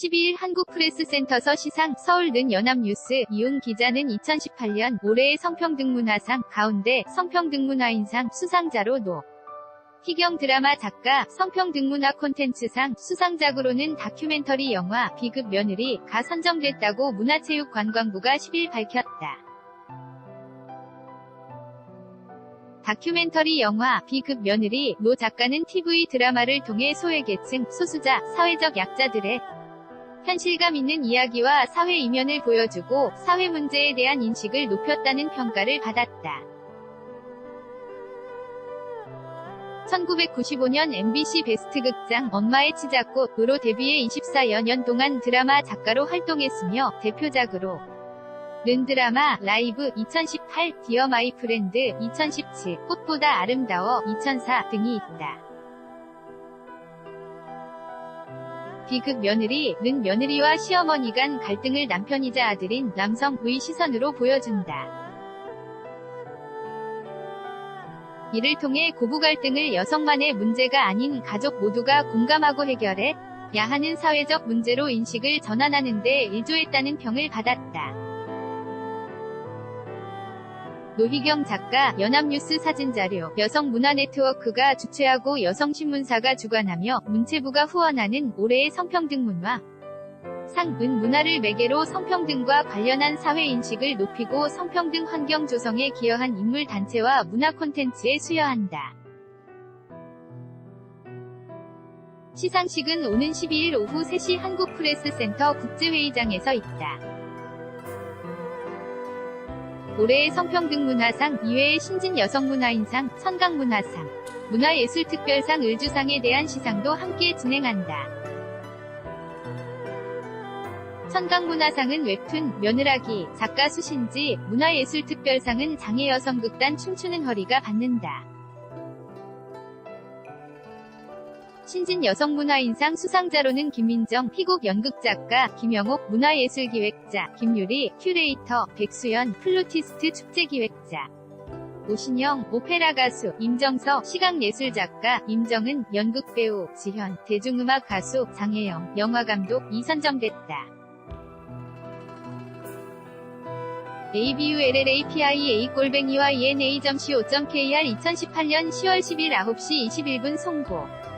12일 한국프레스센터서 시상 서울는 연합뉴스 이용 기자는 2018년 올해의 성평등문화상 가운데 성평등문화인상 수상자로 노. 희경 드라마 작가 성평등문화 콘텐츠상 수상작으로는 다큐멘터리 영화 비급 며느리가 선정됐다고 문화체육관광부가 10일 밝혔다. 다큐멘터리 영화 비급 며느리 노 작가는 TV 드라마를 통해 소외계층, 소수자, 사회적 약자들의 현실감 있는 이야기와 사회 이면을 보여주고 사회 문제에 대한 인식을 높였다는 평가를 받았다. 1995년 MBC 베스트 극장 엄마의 치자꽃으로 데뷔해 24여 년 동안 드라마 작가로 활동했으며 대표작으로 른 드라마 라이브 2018 디어 마이 프렌드 2017 꽃보다 아름다워 2004 등이 있다. 비극 며느리, 는 며느리와 시어머니 간 갈등을 남편이자 아들인 남성의 시선으로 보여준다. 이를 통해 고부 갈등을 여성만의 문제가 아닌 가족 모두가 공감하고 해결해 야 하는 사회적 문제로 인식을 전환하는 데 일조했다는 평을 받았다. 노희경 작가, 연합뉴스 사진자료, 여성문화네트워크가 주최하고 여성신문사가 주관하며 문체부가 후원하는 올해의 성평등 문화 상은 문화를 매개로 성평등과 관련한 사회인식을 높이고 성평등 환경 조성에 기여한 인물 단체와 문화 콘텐츠에 수여한다. 시상식은 오는 12일 오후 3시 한국프레스센터 국제회의장에서 있다. 올해의 성평등문화상 이외의 신진 여성문화인상, 선강문화상, 문화예술특별상 을주상에 대한 시상도 함께 진행한다. 선강문화상은 웹툰, 며느라기, 작가 수신지, 문화예술특별상은 장애여성극단 춤추는 허리가 받는다. 신진 여성문화인상 수상자로는 김민정, 희곡 연극작가, 김영옥, 문화예술기획자, 김유리, 큐레이터, 백수연, 플루티스트 축제기획자, 오신영, 오페라 가수, 임정서, 시각예술작가, 임정은, 연극배우, 지현, 대중음악 가수, 장혜영, 영화감독, 이 선정됐다. abulrapia골뱅이와 ena.co.kr 2018년 10월 10일 9시 21분 송고